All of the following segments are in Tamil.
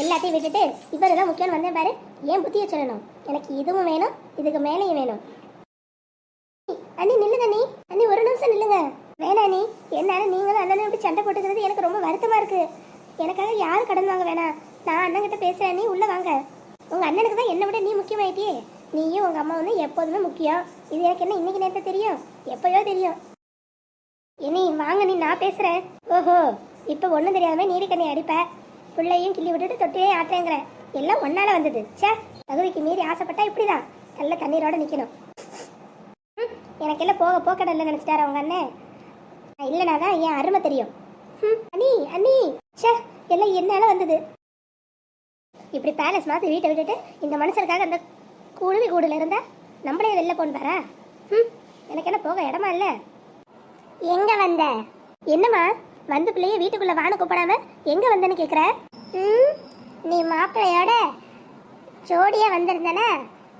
எல்லாத்தையும் விட்டுட்டு இவர் தான் முக்கியம் வந்தேன் பாரு. ஏன் புத்தியை சொல்லணும்? எனக்கு இதுவும் வேணும் இதுக்கு மேலேயும் வேணும். அண்ணி நில்லுங்க அண்ணி. அண்ணி ஒரு நிமிஷம் நில்லுங்க. வேணா நீ என்னால நீங்களும் அண்ணனும் இப்படி சண்டை போட்டுக்கிறது எனக்கு ரொம்ப வருத்தமா இருக்கு. எனக்காக யார் கடன் வாங்க வேணாம் நான் அண்ணன் கிட்ட பேசுறேன் நீ உள்ள வாங்க. உங்க அண்ணனுக்கு தான் என்னை விட நீ முக்கியமாயிட்டியே. நீயும் உங்க அம்மா வந்து எப்போதுமே முக்கியம். இது எனக்கு என்ன இன்னைக்கு நேரத்தை தெரியும்? எப்பயோ தெரியும். இனி வாங்க நீ நான் பேசுறேன். ஓஹோ இப்போ ஒன்றும் தெரியாம நீடிக்கண்ணி கண்ணி அடிப்ப. பிள்ளையும் கிள்ளி விட்டுட்டு தொட்டியே ஆட்டுறேங்கிற. எல்லாம் ஒன்னால வந்தது. ச்சே தகுதிக்கு மீறி ஆசைப்பட்டா இப்படிதான். நல்ல தண்ணீரோட நிக்கணும். ம், எனக்கு எல்லாம் போக போக்கடல்ல நினைச்சிட்டாரு அவங்க அண்ணன் நான் இல்லைனா தான் என் அருமை தெரியும். ம், அண்ணி அண்ணி. ச்சே எல்லாம் என்னால வந்தது. இப்படி பேலஸ் மாதிரி வீட்டை விட்டுட்டு இந்த மனுஷனுக்காக அந்த குழுவி கூடுல இருந்தா நம்மளே வெளில போன்னு ம் எனக்கு என்ன போக இடமா இல்லை. எங்க வந்த? என்னம்மா? வந்து பிள்ளைய வீட்டுக்குள்ள வான கூப்பிடாம எங்க வந்தேன்னு கேக்குற? ம் நீ மாப்பிள்ளையோட ஜோடியா வந்திருந்தனா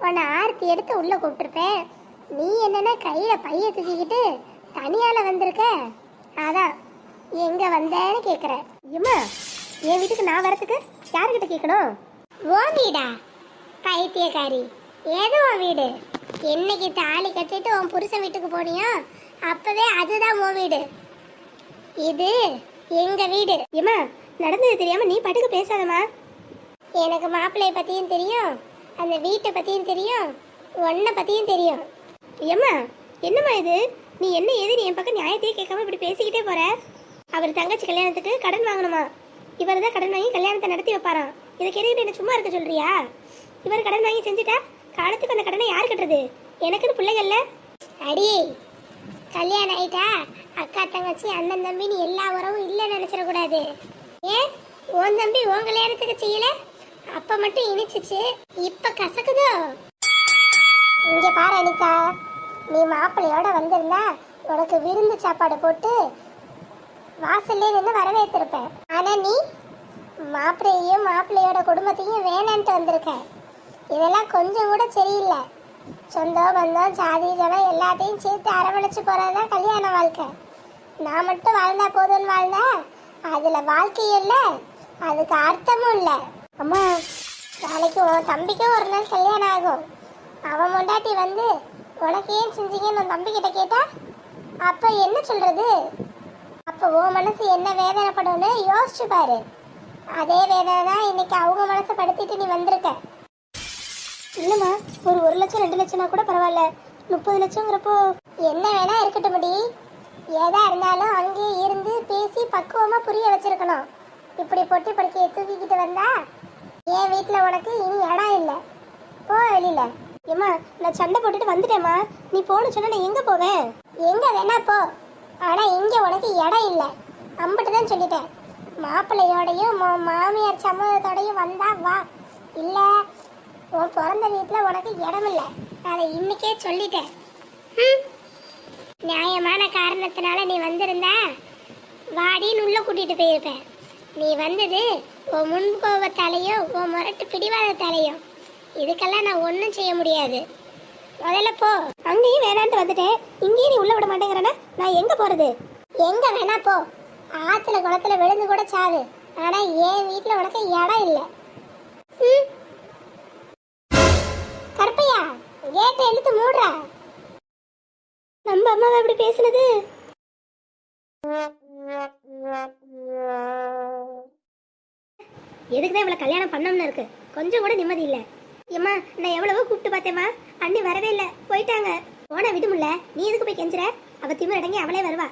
உன்னை ஆர்த்தி எடுத்து உள்ள கூப்பிட்டுருப்பேன். நீ என்னன்னா கையில பைய தூக்கிக்கிட்டு தனியால வந்திருக்க? அதான் எங்க வந்தேன்னு கேக்குற. ஏம்மா என் வீட்டுக்கு நான் வரதுக்கு யாருக்கிட்ட கேட்கணும் ஓ வீடா? பைத்தியக்காரி. ஏதோ உன் வீடு? என்னைக்கு தாலி கட்டிட்டு உன் புருஷன் வீட்டுக்கு போனியோ அப்பவே அதுதான் உன் வீடு. இது எங்க வீடு. ஏமா நடந்தது தெரியாம நீ பாட்டுக்கு பேசாதம்மா. எனக்கு மாப்பிள்ளைய பத்தியும் தெரியும் அந்த வீட்டை பத்தியும் தெரியும் உன்னை பத்தியும் தெரியும். ஏம்மா என்னம்மா இது? நீ என்ன ஏது நீ என் பக்கம் நியாயத்தையே கேட்காம இப்படி பேசிக்கிட்டே போற? அவர் தங்கச்சி கல்யாணத்துக்கு கடன் வாங்கணுமா? இவர் தான் கடன் வாங்கி கல்யாணத்தை நடத்தி வைப்பாராம். இதை கேட்டுக்கிட்டு என்ன சும்மா இருக்க சொல்றியா? இவர் கடன் வாங்கி செஞ்சுட்டா காலத்துக்கு அந்த கடனை யார் கட்டுறது? எனக்குன்னு பிள்ளைகள்ல அடியே கல்யாணம் ஆயிட்டா அக்கா தங்கச்சி அண்ணன் தம்பின்னு எல்லா உறவும் இல்லை நினைச்சிடக்கூடாது. ஏன்? உன் தம்பி உன் கல்யாணத்துக்கு செய்யல? அப்ப மட்டும் இனிச்சிச்சு. இப்ப கசக்குதோ? இங்க பாரு அனிதா. நீ மாப்பிள்ளையோட வந்திருந்தா உனக்கு விருந்து சாப்பாடு போட்டு வாசல்லே நின்று வரவேற்றிருப்பேன் ஆனா நீ மாப்பிள்ளையையும் மாப்பிள்ளையோட குடும்பத்தையும் வேணான்ட்டு வந்திருக்க. இதெல்லாம் கொஞ்சம் கூட சரியில்லை. சொந்தம் பந்தம் ஜாதி ஜனம் எல்லாத்தையும் சேர்த்து அரவணைச்சு போறதுதான் கல்யாண வாழ்க்கை. நான் மட்டும் வாழ்ந்தா போதும்னு வாழ்ந்தேன் அதுல வாழ்க்கை இல்ல. அதுக்கு அர்த்தமும் இல்ல. அம்மா நாளைக்கு உன் தம்பிக்கும் ஒரு நாள் கல்யாணம் ஆகும். அவன் முண்டாட்டி வந்து உனக்கு ஏன் செஞ்சீங்கன்னு உன் தம்பி கிட்ட கேட்டா அப்ப என்ன சொல்றது? அப்ப உன் மனசு என்ன வேதனைப்படும்னு யோசிச்சு பாரு. அதே வேதனை தான் இன்னைக்கு அவங்க மனசை படுத்திட்டு நீ வந்திருக்க. இல்லம்மா ஒரு ஒரு லட்சம் ரெண்டு லட்சம்னா கூட பரவாயில்ல. முப்பது லட்சங்கிறப்போ என்ன வேணா இருக்கட்டும் முடி ஏதா இருந்தாலும் அங்கேயே இருந்து பேசி பக்குவமா புரிய வச்சிருக்கணும். இப்படி பொட்டி படுக்கையை தூக்கிக்கிட்டு வந்தா என் வீட்டுல உனக்கு இனி இடம் இல்லை. போ வெளியில. ஏம்மா நான் சண்டை போட்டுட்டு வந்துட்டேம்மா. நீ போன சொன்னா நான் எங்க போவேன்? எங்க வேணா போ. ஆனா இங்க உனக்கு இடம் இல்லை. அம்பிட்டு தான் சொல்லிட்டேன். மாப்பிள்ளையோடையும் மா- மாமியார் சம்மதத்தோடையும் வந்தா வா. இல்ல உன் பிறந்த வீட்டுல உனக்கு இடம் இல்லை அதை இன்னைக்கே சொல்லிட்டேன். ம். காரணத்தினால நீ வந்திருந்தா? வாடின்னு உள்ள கூட்டிட்டு போயிருப்பேன் நீ வந்தது உன் முன்கோபத்தாலையும் உன் முரட்டு பிடிவாதத்தாலையும் இதுக்கெல்லாம் நான் ஒன்றும் செய்ய முடியாது. முதல்ல போ. அங்கேயும் வேணான்ட்டு வந்துட்டேன். இங்கேயும் நீ உள்ள விட மாட்டேங்கிறனா நான் எங்க போறது? எங்க வேணா போ. ஆத்துல குளத்துல விழுந்து கூட சாவு. ஆனா என் வீட்டுல உனக்கு இடம் இல்லை. ம். கருப்பையா கேட்டை இழுத்து மூடுறா. நம்ம அம்மாவை அப்படி பேசுனது? எதுக்கு தான் இவ்வளவு கல்யாணம் பண்ணோம்னு இருக்கு? கொஞ்சம் கூட நிம்மதி இல்ல. ஏம்மா நான் எவ்வளவோ கூப்பிட்டு பார்த்தேம்மா. அண்ணி வரவே இல்ல. போயிட்டாங்க. போனா விடுமுல்ல நீ எதுக்கு போய் கெஞ்சுற? அவ திமிர் அடங்கி அவளே வருவா.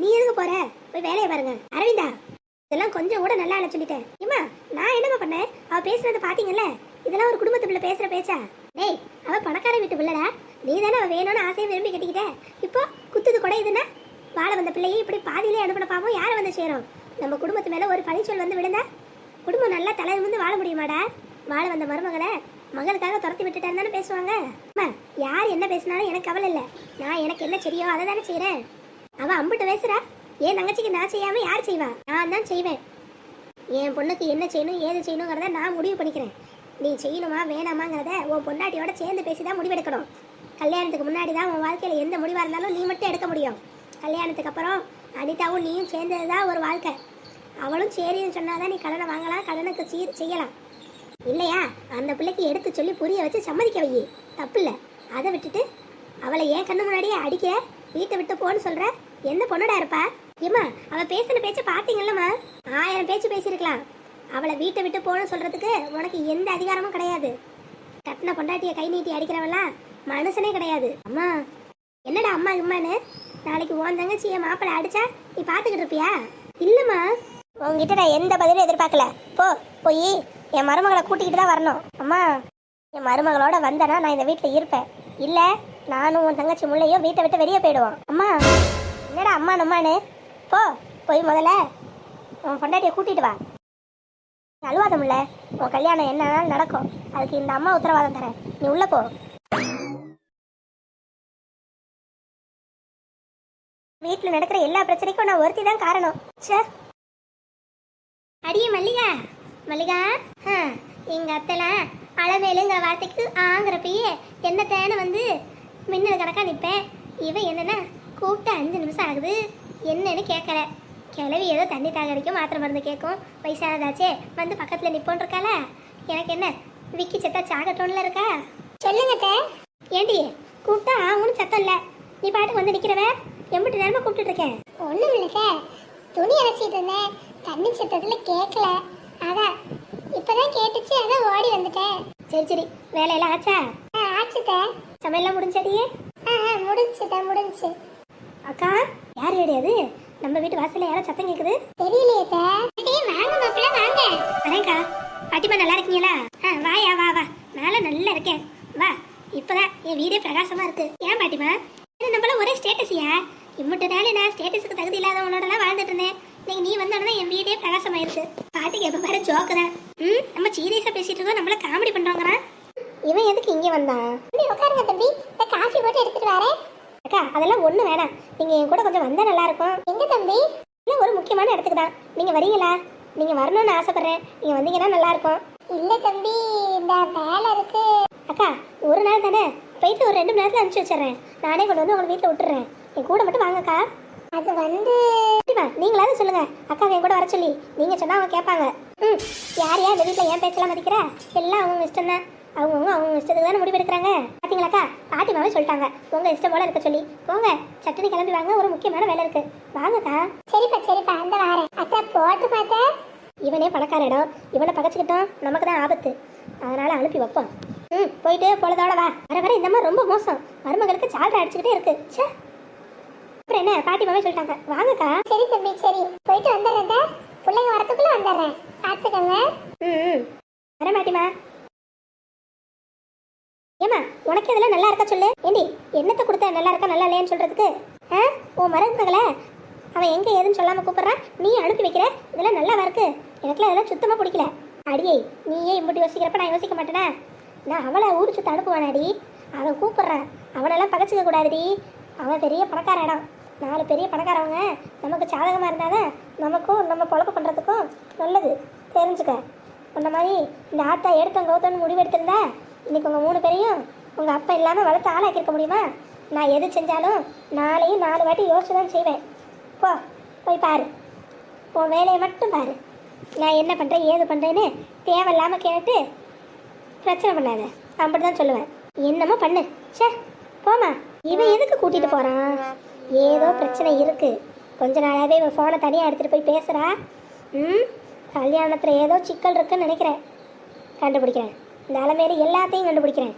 நீ எதுக்கு போற? போய் வேலையை பாருங்க. அரவிந்தா இதெல்லாம் கொஞ்சம் கூட நல்லா இல்ல சொல்லிட்டேன். ஏம்மா நான் என்னம்மா பண்ணேன்? அவ பேசுறத பாத்தீங்கல்ல இதெல்லாம் ஒரு குடும்பத்துக்குள்ள பேசுற பேச்சா? டேய் அவ பணக்கார வீட்டு பிள்ளடா. நீ தானே அவ வேணும்னு ஆசையை விரும்பி கட்டிக்கிட்ட. இப்போ குத்துது கூட இதுன்னா வாழ வந்த பிள்ளையை இப்படி பாதியிலே அனுப்பின பாவம் யாரை வந்து சேரும்? நம்ம குடும்பத்து மேலே ஒரு பழிச்சொல் வந்து விழுந்தா குடும்பம் நல்லா தலை வந்து வாழ முடியுமாடா? வாழ வந்த மருமகளை மகளுக்காக துரத்தி விட்டுட்டா தானே பேசுவாங்க? அம்மா யார் என்ன பேசினாலும் எனக்கு கவலை இல்லை. நான் எனக்கு என்ன செய்யோ அதை தானே செய்கிறேன் அவள் அம்பிட்டு பேசுகிறா என் தங்கச்சிக்கு நான் செய்யாமல் யார் செய்வா? நான் தான் செய்வேன். என் பொண்ணுக்கு என்ன செய்யணும் ஏது செய்யணுங்கிறத நான் முடிவு பண்ணிக்கிறேன். நீ செய்யணுமா வேணாமாங்கிறத உன் பொண்டாட்டியோட சேர்ந்து பேசி தான் முடிவெடுக்கணும். கல்யாணத்துக்கு முன்னாடி தான் உன் வாழ்க்கையில் எந்த முடிவாக இருந்தாலும் நீ மட்டும் எடுக்க முடியும். கல்யாணத்துக்கு அப்புறம் அனிதாவும் நீயும் சேர்ந்தது தான் ஒரு வாழ்க்கை. அவளும் சரின்னு சொன்னால் தான் நீ கடனை வாங்கலாம் கடனுக்கு சீ செய்யலாம். இல்லையா? அந்த பிள்ளைக்கு எடுத்து சொல்லி புரிய வச்சு சம்மதிக்க வை தப்பு இல்லை அதை விட்டுட்டு அவளை ஏன் கண்ணு முன்னாடியே அடிக்க வீட்டை விட்டு போன்னு சொல்கிற எந்த பொண்ணுடா இருப்பா? ஏம்மா அவள் பேசின பேச்சு பார்த்தீங்களம்மா ஆயிரம் பேச்சு பேசியிருக்கலாம். அவளை வீட்டை விட்டு போகணும்னு சொல்கிறதுக்கு உனக்கு எந்த அதிகாரமும் கிடையாது. கட்டின பொண்டாட்டியை கை நீட்டி அடிக்கிறவெல்லாம் மனுஷனே கிடையாது. அம்மா என்னடா அம்மா இம்மான்னு? நாளைக்கு உன் தங்கச்சி என் மாப்பிள்ளை அடிச்சா நீ பாத்துக்கிட்டு இருப்பியா? இல்லம்மா. உங்ககிட்ட நான் எந்த பதிலும் எதிர்பார்க்கல. போ போய் என் மருமகளை கூட்டிக்கிட்டு தான் வரணும். அம்மா என் மருமகளோட வந்தனா நான் இந்த வீட்டில் இருப்பேன். இல்ல நானும் உன் தங்கச்சி முள்ளையும் வீட்டை விட்டு வெளியே போயிடுவோம். அம்மா என்னடா அம்மா நம்மான்னு? போ போய் முதல்ல உன் பொண்டாட்டியை கூட்டிட்டு வா. அழுவாதம் இல்ல உன் கல்யாணம் என்ன நடக்கும். அதுக்கு இந்த அம்மா உத்தரவாதம் தரேன். நீ உள்ளே போ. வீட்டில் நடக்கிற எல்லா பிரச்சனைக்கும் நான் ஒருத்தி தான் காரணம். ச்சே. அடியே மல்லிகா. மல்லிகா எங்க அத்தைலாம் அளவேலுங்கிற வார்த்தைக்கு ஆங்கிறப்பயே என்ன தேனை வந்து மின்னல் கணக்கா நிற்பேன் இவன் என்னன்னா கூப்பிட்டு அஞ்சு நிமிஷம் ஆகுது. என்னன்னு கேட்கல கிளவி ஏதோ தண்ணி தாக அடிக்கும் மாத்திரை மருந்து கேட்கும் வயசானதாச்சே வந்து பக்கத்தில் நிப்போன் இருக்கால எனக்கு என்ன விக்கி செத்தா சாகட்டோன்ல இருக்கா? சொல்லுங்க ஏண்டி கூப்பிட்டா ஆகும்னு சத்தம் இல்லை. நீ பாட்டுக்கு வந்து நிற்கிறவ எம்பிட்டு நேரமா கூப்பிட்டு இருக்கேன். ஒண்ணும் இல்லைக்க துணி அரைச்சிட்டு இருந்தேன். தண்ணி சத்தத்துல கேட்கல அதான் இப்பதான் கேட்டுச்சு அதான் ஓடி வந்துட்டேன். சரி சரி. வேலையெல்லாம் ஆச்சா? ஆ, ஆச்சுத்த. சமையல்லாம் முடிஞ்சடியே? ஆ ஆ, முடிஞ்சுத்த முடிஞ்சு அக்கா யார் கிடையாது நம்ம வீட்டு வாசல்ல யாரோ சத்தம் கேக்குது. தெரியலையேத்த. வாங்க மாப்பிள்ள வாங்க. வரேன்க்கா. பாட்டிமா நல்லா இருக்கீங்களா? ஆ வாயா வா வா. மேல நல்லா இருக்கேன். வா இப்பதான் என் வீடே பிரகாசமா இருக்கு. ஏன் பாட்டிமா நம்மள ஒரே ஸ்டேட்டஸியா இம்மட்டு நாள் நான் ஸ்டேட்டஸுக்கு தகுதி இல்லாதவங்களோடலாம் வாழ்ந்துட்டு இருந்தேன். இன்னைக்கு நீ வந்தோடனே என் வீடே பிரகாசமாயிருச்சு. பாட்டுக்கு எப்போ பாரு ஜோக்கு தான். ம்? நம்ம சீரியஸா பேசிட்டு இருக்கோம் நம்மள காமெடி பண்றாங்கண்ணா இவன் எதுக்கு இங்கே வந்தான்? தம்பி உட்காருங்க தம்பி. இந்த காஃபி போட்டு எடுத்துட்டு வரேன். அக்கா அதெல்லாம் ஒண்ணு வேணாம். நீங்க என் கூட கொஞ்சம் வந்தா நல்லா இருக்கும். எங்க தம்பி? இல்லை ஒரு முக்கியமான இடத்துக்கு தான். நீங்கள் வரீங்களா? நீங்கள் வரணும்னு ஆசைப்பட்றேன். நீங்கள் வந்தீங்கன்னா நல்லா இருக்கும். இல்ல தம்பி இந்த வேலை இருக்கு. அக்கா ஒரு நாள் தானே? போயிட்டு ஒரு ரெண்டு மணி நேரத்தில் அனுப்பிச்சி வச்சிடுறேன். நானே கொண்டு வந்து உங்களை வீட்டில் விட்டுறேன் என் கூட மட்டும் வாங்கக்கா. அது வந்து நீங்களாவது சொல்லுங்க. அக்கா என் கூட வர சொல்லி. நீங்கள் சொன்னால் அவங்க கேட்பாங்க. ம் யார் யார் இந்த வீட்டில் ஏன் பேச்செல்லாம் மதிக்கிறா? எல்லாம் அவங்க இஷ்டம் தான் அவங்கவுங்க அவங்க இஷ்டத்துக்கு தானே முடிவெடுக்கிறாங்க பார்த்தீங்களாக்கா பாட்டிமாவே சொல்லிட்டாங்க. உங்கள் இஷ்டம் போல இருக்க சொல்லி. போங்க சட்டனி கிளம்பி வாங்க. ஒரு முக்கியமான வேலை இருக்கு. வாங்கக்கா. சரிப்பா சரிப்பா. அந்த வாரேன். அத்தா போட்டு பார்த்தேன். இவனே பணக்கார இடம் இவனை பகச்சுக்கிட்டோம் நமக்கு தான் ஆபத்து. அதனால அனுப்பி வைப்போம். ம் போயிட்டு பொழுதோட வா வர வர இந்த மாதிரி ரொம்ப மோசம். மருமகளுக்கு சால்ரை அடிச்சுக்கிட்டே இருக்கு. ச்சே. அப்புறம் என்ன பாட்டி மாமே சொல்லிட்டாங்க. வாங்கக்கா. சரி தம்பி சரி. போயிட்டு வந்துடுறேன். பிள்ளைங்க வரத்துக்குள்ள வந்துடுறேன். பார்த்துக்கோங்க. ம் வர மாட்டிமா. ஏமா உனக்கு இதெல்லாம் நல்லா இருக்கா சொல்லு? ஏண்டி என்னத்தை கொடுத்த நல்லா இருக்கா நல்லா இல்லையான்னு சொல்றதுக்கு? ஆ? உன் மருமகளை அவன் எங்க ஏதுன்னு சொல்லாம கூப்பிடுறான் நீ அனுப்பி வைக்கிற? இதெல்லாம் நல்லாவா இருக்கு? எனக்குலாம் இதெல்லாம் சுத்தமா பிடிக்கல. அடியே நீயே இம்புட்டு யோசிக்கிறப்ப நான் யோசிக்க மாட்டேனா? நான் அவளை ஊர் சுத்த அனுப்புவானாடி. அவன் கூப்பிட்றேன் அவளெல்லாம் பகச்சிக்க கூடாதுடி. அவன் பெரிய பணக்கார இடம் நாலு பெரிய பணக்காரவங்க. நமக்கு சாதகமாக இருந்தாதான் நமக்கும் நம்ம பொழப்பு பண்ணுறதுக்கும் நல்லது. தெரிஞ்சுக்க. உன்ன மாதிரி இந்த ஆத்தா எடுத்தோம் கௌத்தம்னு முடிவு எடுத்திருந்தா உங்கள் மூணு பேரையும் உங்கள் அப்பா இல்லாமல் வளர்த்து ஆளாக்கியிருக்க முடியுமா? நான் எது செஞ்சாலும் நாளையும் நாலு வாட்டி யோசிச்சு தான் செய்வேன். போ போய் பாரு. உன் வேலையை மட்டும் பாரு. நான் என்ன பண்ணுறேன் ஏது பண்ணுறேன்னு தேவையில்லாமல் கேட்டு பிரச்சனை பண்ணாத. அப்படி தான் சொல்லுவேன். என்னமோ பண்ணு. ச்சே போமா இவன் எதுக்கு கூட்டிட்டு போறான்? ஏதோ பிரச்சனை இருக்கு. கொஞ்ச நாளாவே இவன் ஃபோனை தனியாக எடுத்துகிட்டு போய் பேசுறா. ம் கல்யாணத்தில் ஏதோ சிக்கல் இருக்குன்னு நினைக்கிறேன். கண்டுபிடிக்கிறேன். இந்த அலமேல எல்லாத்தையும் கண்டுபிடிக்கிறேன்.